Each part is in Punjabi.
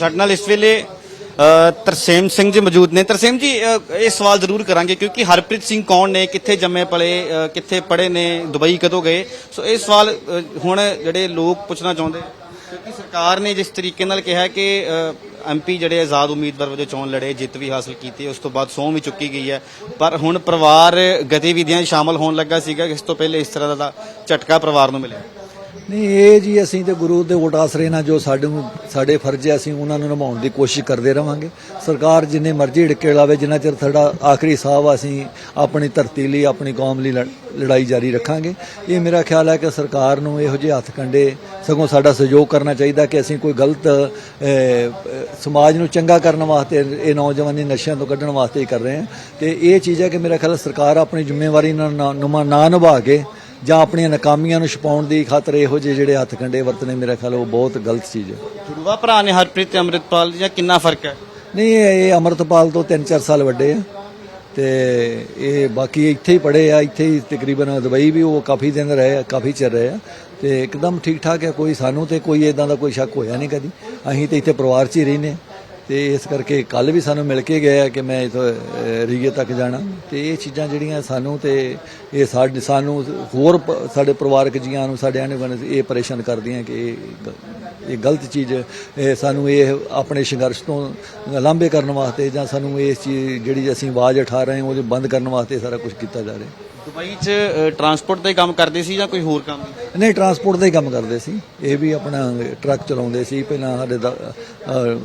ਸਾਡੇ ਨਾਲ ਇਸ ਵੇਲੇ ਤਰਸੇਮ ਸਿੰਘ ਜੀ ਮੌਜੂਦ ਨੇ। ਤਰਸੇਮ ਜੀ ਇਹ ਸਵਾਲ ਜ਼ਰੂਰ ਕਰਾਂਗੇ ਕਿਉਂਕਿ ਹਰਪ੍ਰੀਤ ਸਿੰਘ ਕੌਣ ਨੇ, ਕਿੱਥੇ ਜੰਮੇ ਪਲੇ ਕਿੱਥੇ ਪੜ੍ਹੇ ਨੇ, ਦੁਬਈ ਕਦੋਂ ਗਏ? ਸੋ ਇਹ ਸਵਾਲ ਹੁਣ ਜਿਹੜੇ ਲੋਕ ਪੁੱਛਣਾ ਚਾਹੁੰਦੇ, ਕਿਉਂਕਿ ਸਰਕਾਰ ਨੇ ਜਿਸ ਤਰੀਕੇ ਨਾਲ ਕਿਹਾ ਕਿ ਐਮਪੀ ਜਿਹੜੇ ਆਜ਼ਾਦ ਉਮੀਦਵਾਰ ਵਜੋਂ ਚੋਣ ਲੜੇ, ਜਿੱਤ ਵੀ ਹਾਸਲ ਕੀਤੀ, ਉਸ ਤੋਂ ਬਾਅਦ ਸਹੁੰ ਵੀ ਚੁੱਕੀ ਗਈ ਹੈ। ਪਰ ਹੁਣ ਪਰਿਵਾਰ ਗਤੀਵਿਧੀਆਂ ਸ਼ਾਮਲ ਹੋਣ ਲੱਗਾ ਸੀਗਾ, ਇਸ ਤੋਂ ਪਹਿਲੇ ਇਸ ਤਰ੍ਹਾਂ ਦਾ ਝਟਕਾ ਪਰਿਵਾਰ ਨੂੰ ਮਿਲਿਆ। ਨਹੀਂ, ਇਹ ਜੀ ਅਸੀਂ ਤੇ ਗੁਰੂ ਦੇ ਓਟ ਆਸਰੇ ਨਾਲ ਜੋ ਸਾਡੇ ਨੂੰ, ਸਾਡੇ ਫਰਜ਼ ਹੈ, ਅਸੀਂ ਉਹਨਾਂ ਨੂੰ ਨਿਭਾਉਣ ਦੀ ਕੋਸ਼ਿਸ਼ ਕਰਦੇ ਰਵਾਂਗੇ। ਸਰਕਾਰ ਜਿੰਨੇ ਮਰਜ਼ੀ ਢਿੱਕੇ ਲਾਵੇ, ਜਿੰਨਾ ਚਿਰ ਸਾਡਾ ਆਖਰੀ ਸਾਹ ਅਸੀਂ ਆਪਣੀ ਧਰਤੀ ਲਈ, ਆਪਣੀ ਕੌਮ ਲਈ ਲੜ- ਲੜਾਈ ਜਾਰੀ ਰੱਖਾਂਗੇ। ਇਹ ਮੇਰਾ ਖਿਆਲ ਹੈ ਕਿ ਸਰਕਾਰ ਨੂੰ ਇਹੋ ਜਿਹੇ ਹੱਥ ਕੰਡੇ ਸਗੋਂ ਸਾਡਾ ਸਹਿਯੋਗ ਕਰਨਾ ਚਾਹੀਦਾ ਕਿ ਅਸੀਂ ਕੋਈ ਗਲਤ ਸਮਾਜ ਨੂੰ ਚੰਗਾ ਕਰਨ ਵਾਸਤੇ, ਇਹ ਨੌਜਵਾਨੀ ਨਸ਼ਿਆਂ ਤੋਂ ਕੱਢਣ ਵਾਸਤੇ ਹੀ ਕਰ ਰਹੇ ਹਾਂ। ਤੇ ਇਹ ਚੀਜ਼ ਹੈ ਕਿ ਮੇਰਾ ਖਿਆਲ ਸਰਕਾਰ ਆਪਣੀ ਜ਼ਿੰਮੇਵਾਰੀ ਨਾਲ ਨਾ- ਨੁਮਾ- ਨਾ ਨਿਭਾ ਕੇ ਜਾਂ ਆਪਣੀਆਂ ਨਾਕਾਮੀਆਂ ਨੂੰ ਛੁਪਾਉਣ ਦੀ ਖਾਤਰ ਇਹੋ ਜਿਹੇ ਜਿਹੜੇ ਹੱਥ ਕੰਡੇ ਵਰਤਨੇ ਮੇਰਾ ਖਿਆਲ ਉਹ ਬਹੁਤ ਗਲਤ ਚੀਜ਼ ਹੈ। ਜੁੜਵਾ ਭਰਾ ਨੇ ਹਰਪ੍ਰੀਤ ਤੇ ਅੰਮ੍ਰਿਤਪਾਲ ਜਾਂ ਕਿੰਨਾ ਫ਼ਰਕ ਹੈ? ਨਹੀਂ ਇਹ ਅਮਰਤਪਾਲ ਤੋਂ 3-4 ਸਾਲ ਵੱਡੇ ਆ ਤੇ ਇਹ ਬਾਕੀ ਇੱਥੇ ਹੀ ਪੜ੍ਹੇ ਆ ਇੱਥੇ ਹੀ ਤਕਰੀਬਨ ਦੁਬਈ ਵੀ ਉਹ ਕਾਫੀ ਦਿਨ ਰਹੇ ਆ ਕਾਫੀ ਚਿਰ ਰਹੇ ਆ ਤੇ ਇੱਕਦਮ ਠੀਕ ਠਾਕ ਹੈ ਕੋਈ ਸਾਨੂੰ ਤੇ ਕੋਈ ਇਦਾਂ ਦਾ ਕੋਈ ਸ਼ੱਕ ਹੋਇਆ ਨਹੀਂ ਕਦੀ। ਅਸੀਂ ਤੇ ਇੱਥੇ ਪਰਿਵਾਰ 'ਚ ਹੀ ਰਹਿੰਦੇ ਹਾਂ ਤੇ ਇਸ ਕਰਕੇ ਕੱਲ ਵੀ ਸਾਨੂੰ ਮਿਲ ਕੇ ਗਏ ਆ ਕਿ ਮੈਂ ਇਥੋਂ ਰੀਏ ਤੱਕ ਜਾਣਾ। ਤੇ ਇਹ ਚੀਜ਼ਾਂ ਜਿਹੜੀਆਂ ਸਾਨੂੰ ਤੇ ਇਹ ਸਾਡੇ, ਸਾਨੂੰ ਹੋਰ ਸਾਡੇ ਪਰਿਵਾਰਕ ਜੀਆਂ ਨੂੰ, ਸਾਡੇ ਆਣੇ ਇਹ ਪਰੇਸ਼ਾਨ ਕਰਦੀਆਂ ਕਿ ਇਹ ਗਲਤ ਚੀਜ਼ ਇਹ ਸਾਨੂੰ ਇਹ ਆਪਣੇ ਸੰਘਰਸ਼ ਤੋਂ ਲਾਂਭੇ ਕਰਨ ਵਾਸਤੇ ਜਾਂ ਸਾਨੂੰ ਇਸ ਚੀਜ਼ ਜਿਹੜੀ ਅਸੀਂ ਆਵਾਜ਼ ਉਠਾ ਰਹੇ ਹਾਂ ਉਹ ਬੰਦ ਕਰਨ ਵਾਸਤੇ ਸਾਰਾ ਕੁਝ ਕੀਤਾ ਜਾ ਰਿਹਾ। ਦੁਬਈ 'ਚ ਟਰਾਂਸਪੋਰਟ ਦਾ ਕੰਮ ਕਰਦੇ ਸੀ ਜਾਂ ਕੋਈ ਹੋਰ ਕੰਮ ਨਹੀਂ ਟਰਾਂਸਪੋਰਟ ਦਾ ਹੀ ਕੰਮ ਕਰਦੇ ਸੀ। ਇਹ ਵੀ ਆਪਣਾ ਟਰੱਕ ਚਲਾਉਂਦੇ ਸੀ ਪਹਿਲਾਂ ਸਾਡੇ ਦਾ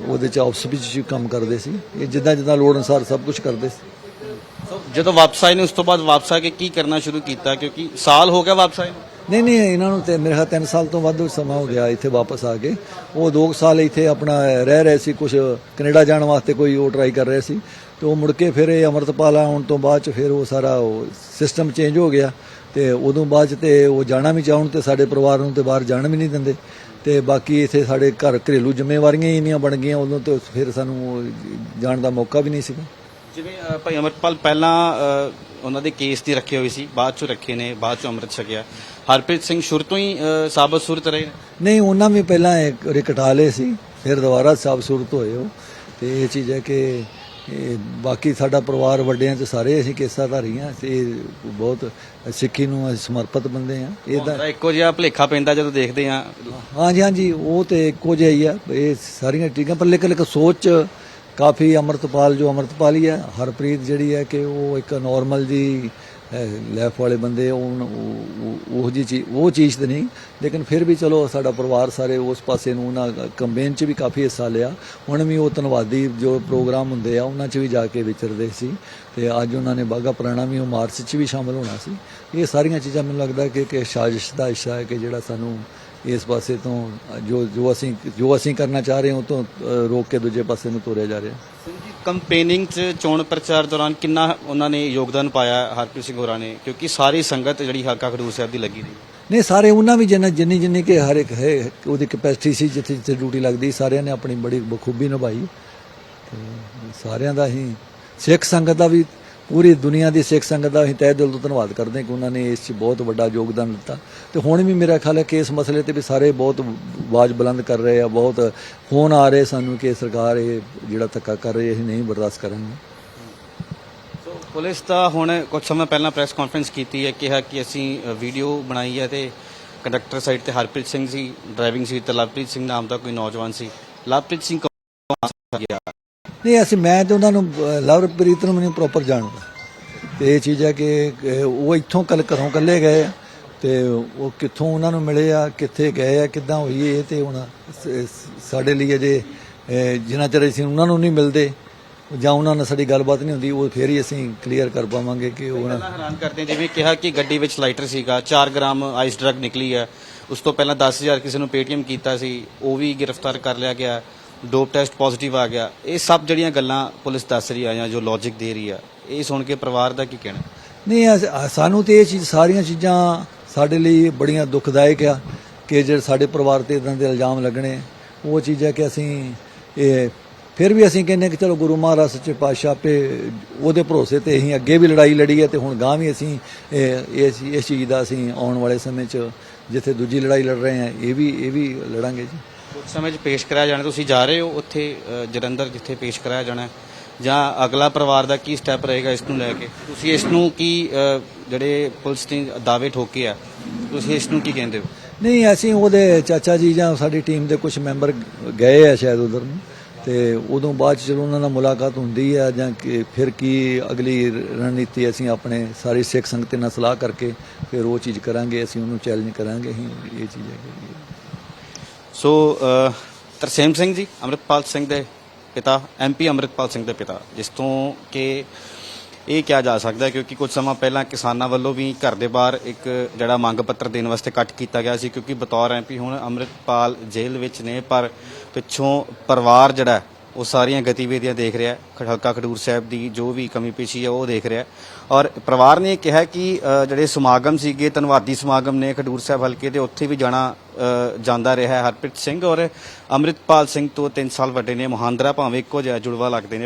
ਉਹਦੇ ਚ ਆਫਿਸ ਵਿੱਚ ਕੰਮ ਕਰਦੇ ਸੀ। ਇਹ ਜਿੱਦਾਂ ਜਿੱਦਾਂ ਲੋੜ ਅਨੁਸਾਰ ਸਭ ਕੁਝ ਕਰਦੇ ਸੋ ਜਦੋਂ ਵਾਪਸ ਆਏ ਨੇ ਉਸ ਤੋਂ ਬਾਅਦ ਵਾਪਸ ਆ ਕੇ ਕੀ ਕਰਨਾ ਸ਼ੁਰੂ ਕੀਤਾ? ਕਿਉਂਕਿ ਸਾਲ ਹੋ ਗਿਆ ਵਾਪਸ ਆਏ ਨੂੰ। ਨਹੀਂ ਨਹੀਂ, ਇਹਨਾਂ ਨੂੰ ਤੇ ਮੇਰੇ ਖਿਆਲ 3 ਸਾਲ ਤੋਂ ਵੱਧ ਸਮਾਂ ਹੋ ਗਿਆ ਇੱਥੇ ਵਾਪਸ ਆ ਕੇ। ਉਹ 2 ਸਾਲ ਇੱਥੇ ਆਪਣਾ ਰਹਿ ਰਹੇ ਸੀ ਕੁਝ ਕੈਨੇਡਾ ਜਾਣ ਵਾਸਤੇ ਕੋਈ ਉਹ ਟਰਾਈ ਕਰ ਰਹੇ ਸੀ। ਤੇ ਉਹ ਮੁੜ ਕੇ ਫਿਰ ਇਹ ਅਮਰਤਪਾਲ ਆਉਣ ਤੋਂ ਬਾਅਦ ਚ ਫਿਰ ਉਹ ਸਾਰਾ ਉਹ ਸਿਸਟਮ ਚੇਂਜ ਹੋ ਗਿਆ। ਤੇ ਉਦੋਂ ਬਾਅਦ ਚ ਤੇ ਉਹ ਜਾਣਾ ਵੀ ਚਾਹੁਣ ਤੇ ਸਾਡੇ ਪਰਿਵਾਰ ਨੂੰ ਤੇ ਬਾਹਰ ਜਾਣ ਵੀ ਨਹੀਂ ਦਿੰਦੇ। ਤੇ ਬਾਕੀ ਇੱਥੇ ਸਾਡੇ ਘਰ ਘਰੇਲੂ ਜ਼ਿੰਮੇਵਾਰੀਆਂ ਹੀ ਇੰਨੀਆਂ ਬਣ ਗਈਆਂ, ਉਦੋਂ ਤੇ ਫਿਰ ਸਾਨੂੰ ਜਾਣ ਦਾ ਮੌਕਾ ਵੀ ਨਹੀਂ ਸੀਗਾ। ਜਿਵੇਂ ਭਾਈ ਅਮਰਪਾਲ ਪਹਿਲਾਂ ਉਹਨਾਂ ਦੇ ਕੇਸ ਦੀ ਰੱਖੇ ਹੋਏ ਸੀ ਬਾਅਦ ਚੋਂ ਰੱਖੇ ਨੇ ਬਾਅਦ ਚੋਂ ਅੰਮ੍ਰਿਤ ਛਕਿਆ। ਹਰਪ੍ਰੀਤ ਸਿੰਘ ਸ਼ੁਰੂ ਤੋਂ ਹੀ ਅ, ਸਾਬਤ ਸੂਰਤ ਰਹੇ ਨੇ? ਨਹੀਂ ਉਹਨਾਂ ਵੀ ਪਹਿਲਾਂ ਇੱਕ ਵਾਰੀ ਕਟਾ ਲਏ ਸੀ ਫਿਰ ਦੁਬਾਰਾ ਸਾਬ ਸੂਰਤ ਹੋਏ ਉਹ। ਤੇ ਇਹ ਚੀਜ਼ ਹੈ ਕਿ ਇਹ ਬਾਕੀ ਸਾਡਾ ਪਰਿਵਾਰ ਵੱਡਿਆਂ ਚ ਸਾਰੇ ਅਸੀਂ ਕੇਸਾਧਾਰੀ ਹਾਂ ਤੇ ਬਹੁਤ ਸਿੱਖੀ ਨੂੰ ਅਸੀਂ ਸਮਰਪਿਤ ਬੰਦੇ ਆ। ਇਹਦਾ ਉਹਦਾ ਇੱਕੋ ਜਿਹਾ ਭਲੇਖਾ ਪੈਂਦਾ ਜਦੋਂ ਦੇਖਦੇ ਆ। ਹਾਂਜੀ ਹਾਂਜੀ ਉਹ ਤੇ ਇੱਕੋ ਜਿਹਾ ਹੀ ਆ। ਇਹ ਸਾਰੀਆਂ ਟੀਕਾਂ ਪਰ ਲੇਕਿਨ ਇੱਕ ਸੋਚ 'ਚ ਕਾਫੀ ਅਮਰਤਪਾਲ, ਜੋ ਅਮਰਤਪਾਲ ਹੀ ਹੈ, ਹਰਪ੍ਰੀਤ ਜਿਹੜੀ ਹੈ ਕਿ ਉਹ ਇੱਕ ਨਾਰਮਲ ਜੀ ਲੈਫ ਵਾਲੇ ਬੰਦੇ, ਉਹ, ਉਹ- ਉਹ ਜੀ ਚੀਜ਼ ਉਹ ਚੀਜ਼ ਤੇ ਨਹੀਂ, ਲੇਕਿਨ ਫਿਰ ਵੀ ਚਲੋ ਸਾਡਾ ਪਰਿਵਾਰ ਸਾਰੇ ਉਸ ਪਾਸੇ ਨੂੰ ਉਹਨਾਂ ਕੰਪੇਨ 'ਚ ਵੀ ਕਾਫੀ ਹਿੱਸਾ ਲਿਆ। ਹੁਣ ਵੀ ਉਹ ਧੰਨਵਾਦੀ ਜੋ ਪ੍ਰੋਗਰਾਮ ਹੁੰਦੇ ਆ, ਉਹਨਾਂ 'ਚ ਵੀ ਜਾ ਕੇ ਵਿਚਰਦੇ ਸੀ ਤੇ ਅੱਜ ਉਹਨਾਂ ਨੇ ਬਾਗਾ ਪੁਰਾਣਾ ਵੀ ਉਹ ਮਾਰਚ 'ਚ ਵੀ ਸ਼ਾਮਲ ਹੋਣਾ ਸੀ। ਇਹ ਸਾਰੀਆਂ ਚੀਜ਼ਾਂ ਮੈਨੂੰ ਲੱਗਦਾ ਕਿ ਕਿ ਸਾਜ਼ਿਸ਼ ਦਾ ਹਿੱਸਾ ਹੈ ਕਿ ਜਿਹੜਾ ਸਾਨੂੰ ਇਸ ਪਾਸੇ ਤੋਂ ਜੋ ਜੋ ਅਸੀਂ ਜੋ ਅਸੀਂ ਕਰਨਾ ਚਾਹ ਰਹੇ ਹਾਂ ਉਹ ਤੋਂ ਰੋਕ ਕੇ ਦੂਜੇ ਪਾਸੇ ਨੂੰ ਤੋਰਿਆ ਜਾ ਰਿਹਾ। ਕੰਪੇਨਿੰਗ 'ਚ ਚੋਣ ਪ੍ਰਚਾਰ ਦੌਰਾਨ ਕਿੰਨਾ ਉਹਨਾਂ ਨੇ ਯੋਗਦਾਨ ਪਾਇਆ ਹਰਪ੍ਰੀਤ ਸਿੰਘ ਹੋਰਾਂ ਨੇ? ਕਿਉਂਕਿ ਸਾਰੀ ਸੰਗਤ ਜਿਹੜੀ ਹਲਕਾ ਖਡੂਰ ਸਾਹਿਬ ਦੀ ਲੱਗੀ ਰਹੀ ਨਹੀਂ ਸਾਰੇ ਉਹਨਾਂ ਵੀ ਜਿੰਨਾ ਜਿੰਨੀ ਜਿੰਨੀ ਕਿ ਹਰ ਇੱਕ ਹੈ ਉਹਦੀ ਕੈਪੈਸਿਟੀ ਸੀ ਜਿੱਥੇ ਜਿੱਥੇ ਡਿਊਟੀ ਲੱਗਦੀ ਸਾਰਿਆਂ ਨੇ ਆਪਣੀ ਬੜੀ ਬਖੂਬੀ ਨਿਭਾਈ। ਸਾਰਿਆਂ ਦਾ ਹੀ ਸਿੱਖ ਸੰਗਤ ਦਾ ਵੀ ਪੂਰੀ ਦੁਨੀਆ ਦੀ ਸਿੱਖ ਸੰਗਤ ਦਾ ਅਸੀਂ ਤਹਿ ਦਿਲ ਤੋਂ ਧੰਨਵਾਦ ਕਰਦੇ ਹਾਂ ਕਿ ਉਹਨਾਂ ਨੇ ਇਸ 'ਚ ਬਹੁਤ ਵੱਡਾ ਯੋਗਦਾਨ ਦਿੱਤਾ। ਤੇ ਹੁਣ ਵੀ ਮੇਰਾ ਖਿਆਲ ਹੈ ਕਿ ਇਸ ਮਸਲੇ ਤੇ ਵੀ ਸਾਰੇ ਬਹੁਤ ਆਵਾਜ਼ ਬੁਲੰਦ ਕਰ ਰਹੇ ਆ, ਬਹੁਤ ਫੋਨ ਆ ਰਹੇ ਸਾਨੂੰ ਕਿ ਸਰਕਾਰ ਇਹ ਜਿਹੜਾ ਧੱਕਾ ਕਰ ਰਹੀ ਹੈ, ਅਸੀਂ ਨਹੀਂ ਬਰਦਾਸ਼ਤ ਕਰਾਂਗੇ। ਪੁਲਿਸ ਦਾ ਹੁਣ ਕੁਝ ਸਮਾਂ ਪਹਿਲਾਂ ਪ੍ਰੈਸ ਕਾਨਫਰੰਸ ਕੀਤੀ ਹੈ, ਕਿਹਾ ਕਿ ਅਸੀਂ ਵੀਡੀਓ ਬਣਾਈ ਹੈ ਤੇ ਕੰਡਕਟਰ ਸਾਈਡ ਤੇ ਹਰਪ੍ਰੀਤ ਸਿੰਘ ਸੀ ਡਰਾਈਵਿੰਗ ਸੀਟ ਤੇ ਲਵਪ੍ਰੀਤ ਸਿੰਘ ਨਾਮ ਦਾ ਕੋਈ ਨੌਜਵਾਨ ਸੀ। ਲਵਪ੍ਰੀਤ ਸਿੰਘ ਕੌਣ ਗਿਆ ਨਹੀਂ ਅਸੀਂ ਮੈਂ ਤੇ ਉਹਨਾਂ ਨੂੰ ਅਹ, ਲਵਪ੍ਰੀਤ ਨੂੰ ਮੈਨੂੰ ਪ੍ਰੋਪਰ ਜਾਣਦਾ। ਤੇ ਇਹ ਚੀਜ਼ ਹੈ ਕਿ ਉਹ ਇੱਥੋਂ ਕੱਲ ਘਰੋਂ ਕੱਲੇ ਗਏ ਆ ਤੇ ਉਹ ਕਿੱਥੋਂ ਉਹਨਾਂ ਨੂੰ ਮਿਲੇ ਆ ਕਿੱਥੇ ਗਏ ਆ ਕਿੱਦਾਂ ਹੋਈ ਇਹ ਤੇ ਹੁਣ ਸਾਡੇ ਲਈ ਅਜੇ ਜਿਨ੍ਹਾਂ ਚਿਰ ਅਸੀਂ ਉਹਨਾਂ ਨੂੰ ਨਹੀਂ ਮਿਲਦੇ ਜਾਂ ਉਹਨਾਂ ਨਾਲ ਸਾਡੀ ਗੱਲਬਾਤ ਨਹੀਂ ਹੁੰਦੀ ਉਹ ਫੇਰ ਹੀ ਅਸੀਂ ਕਲੀਅਰ ਕਰ ਪਾਵਾਂਗੇ ਕਿ ਉਹ ਹੈਰਾਨ ਕਰਦੇ ਹਾਂ, ਜਿਵੇਂ ਕਿਹਾ ਕਿ ਗੱਡੀ ਵਿੱਚ ਲਾਈਟਰ ਸੀਗਾ 4 ਗ੍ਰਾਮ ਆਈਸ ਡਰੱਗ ਨਿਕਲੀ ਹੈ ਉਸ ਤੋਂ ਪਹਿਲਾਂ 10000 ਕਿਸੇ ਨੂੰ ਪੇਟੀਐਮ ਕੀਤਾ ਸੀ ਉਹ ਵੀ ਗ੍ਰਿਫਤਾਰ ਕਰ ਲਿਆ ਗਿਆ। ਡੋਪ ਟੈਸਟ ਪੋਜ਼ਿਟਿਵ ਆ ਗਿਆ। ਇਹ ਸਭ ਜਿਹੜੀਆਂ ਗੱਲਾਂ ਪੁਲਿਸ ਦੱਸ ਰਹੀ ਆ ਜਾਂ ਜੋ ਲੌਜੀਕ ਦੇ ਰਹੀ ਆ, ਇਹ ਸੁਣ ਕੇ ਪਰਿਵਾਰ ਦਾ ਕੀ ਕਹਿਣਾ? ਨਹੀਂ, ਅਸ- ਸਾਨੂੰ ਤੇ ਇਹ ਚੀਜ਼ ਸਾਰੀਆਂ ਚੀਜ਼ਾਂ ਸਾਡੇ ਲਈ ਬੜੀਆਂ ਦੁਖਦਾਇਕ ਆ ਕਿ ਜਿਹੜੇ ਸਾਡੇ ਪਰਿਵਾਰ ਤੇ ਇਦਾਂ ਦੇ ਇਲਜ਼ਾਮ ਲੱਗਣੇ। ਉਹ ਚੀਜ਼ ਹੈ ਕਿ ਅਸੀਂ, ਇਹ ਫਿਰ ਵੀ ਅਸੀਂ ਕਹਿੰਦੇ ਕਿ ਚਲੋ ਗੁਰੂ ਮਹਾਰਾਜ ਸੱਚੇ ਪਾਤਸ਼ਾਹ ਪੇ ਉਹਦੇ ਭਰੋਸੇ ਤੇ ਅਸੀਂ ਅੱਗੇ ਵੀ ਲੜਾਈ ਲੜੀ ਹੈ ਤੇ ਹੁਣ ਗਾਂ ਵੀ ਅਸੀਂ, ਇਹ ਇਸ ਇਸ ਚੀਜ਼ ਦਾ ਅਸੀਂ ਆਉਣ ਵਾਲੇ ਸਮੇਂ 'ਚ ਜਿੱਥੇ ਦੂਜੀ ਲੜਾਈ ਲੜ ਰਹੇ ਹਾਂ, ਇਹ ਵੀ ਇਹ ਵੀ ਲੜਾਂਗੇ ਜੀ। ਕੁਝ ਸਮੇਂ 'ਚ ਪੇਸ਼ ਕਰਾਇਆ ਜਾਣਾ ਤੁਸੀਂ ਜਾ ਰਹੇ ਹੋ ਉੱਥੇ ਅ, ਜਲੰਧਰ ਜਿੱਥੇ ਪੇਸ਼ ਕਰਾਇਆ ਜਾਣਾ ਹੈ? ਜਾਂ ਅਗਲਾ ਪਰਿਵਾਰ ਦਾ ਕੀ ਸਟੈਪ ਰਹੇਗਾ ਇਸ ਨੂੰ ਲੈ ਕੇ? ਤੁਸੀਂ ਇਸ ਨੂੰ ਕੀ ਅ, ਜਿਹੜੇ ਪੁਲਿਸ ਨੇ ਦਾਅਵੇ ਠੋਕੇ ਆ ਤੁਸੀਂ ਇਸ ਨੂੰ ਕੀ ਕਹਿੰਦੇ ਹੋ? ਨਹੀਂ ਅਸੀਂ ਉਹਦੇ ਚਾਚਾ ਜੀ ਜਾਂ ਸਾਡੀ ਟੀਮ ਦੇ ਕੁਝ ਮੈਂਬਰ ਗਏ ਆ ਸ਼ਾਇਦ ਉਧਰ ਨੂੰ। ਤੇ ਉਦੋਂ ਬਾਅਦ 'ਚ ਚਲੋ ਉਹਨਾਂ ਨਾਲ ਮੁਲਾਕਾਤ ਹੁੰਦੀ ਆ ਜਾਂ ਕਿ ਫਿਰ ਕੀ ਅਗਲੀ ਰਣਨੀਤੀ ਅਸੀਂ ਆਪਣੇ ਸਾਰੀ ਸਿੱਖ ਸੰਗਤ ਨਾਲ ਸਲਾਹ ਕਰਕੇ ਫਿਰ ਉਹ ਚੀਜ਼ ਕਰਾਂਗੇ ਅਸੀਂ ਉਹਨੂੰ ਚੈਲੰਜ ਕਰਾਂਗੇ ਅਸੀਂ ਇਹ ਚੀਜ਼ ਹੈ ਸੋ ਤਰਸੇਮ ਸਿੰਘ ਜੀ ਅੰਮ੍ਰਿਤਪਾਲ ਸਿੰਘ ਦੇ ਪਿਤਾ ਐਮਪੀ ਅੰਮ੍ਰਿਤਪਾਲ ਸਿੰਘ ਦੇ ਪਿਤਾ, ਜਿਸ ਤੋਂ ਕਿ ਇਹ ਕਿਹਾ ਜਾ ਸਕਦਾ ਕਿਉਂਕਿ ਕੁਝ ਸਮਾਂ ਪਹਿਲਾਂ ਕਿਸਾਨਾਂ ਵੱਲੋਂ ਵੀ ਘਰ ਦੇ ਬਾਹਰ ਇੱਕ ਜਿਹੜਾ ਮੰਗ ਪੱਤਰ ਦੇਣ ਵਾਸਤੇ ਕੱਟ ਕੀਤਾ ਗਿਆ ਸੀ ਕਿਉਂਕਿ ਬਤੌਰ ਐਮਪੀ ਹੁਣ ਅੰਮ੍ਰਿਤਪਾਲ ਜੇਲ੍ਹ ਵਿੱਚ ਨੇ, ਪਰ ਪਿੱਛੋਂ ਪਰਿਵਾਰ ਜਿਹੜਾ ਉਹ ਸਾਰੀਆਂ ਗਤੀਵਿਧੀਆਂ ਦੇਖ ਰਿਹਾ ਹੈ। ਹਲਕਾ ਖਡੂਰ ਸਾਹਿਬ ਦੀ ਜੋ ਵੀ ਕਮੀ ਪੇਸ਼ੀ ਹੈ ਉਹ ਦੇਖ ਰਿਹਾ ਹੈ। ਔਰ ਪਰਿਵਾਰ ਨੇ ਕਿਹਾ ਕਿ ਅ, ਜਿਹੜੇ ਸਮਾਗਮ ਸੀਗੇ ਧੰਨਵਾਦੀ ਸਮਾਗਮ ਨੇ ਖਡੂਰ ਸਾਹਿਬ ਹਲਕੇ ਦੇ ਉੱਥੇ ਵੀ ਜਾਣਾ ਅ, ਜਾਂਦਾ ਰਿਹਾ ਹੈ। ਹਰਪ੍ਰੀਤ ਸਿੰਘ ਔਰ ਅੰਮ੍ਰਿਤਪਾਲ ਸਿੰਘ ਤੋਂ 3 ਸਾਲ ਵੱਡੇ ਨੇ। ਮਹਾਂਦਰਾ ਭਾਵੇਂ ਇੱਕੋ ਜਿਹਾ ਜੁੜਵਾ ਲੱਗਦੇ ਨੇ।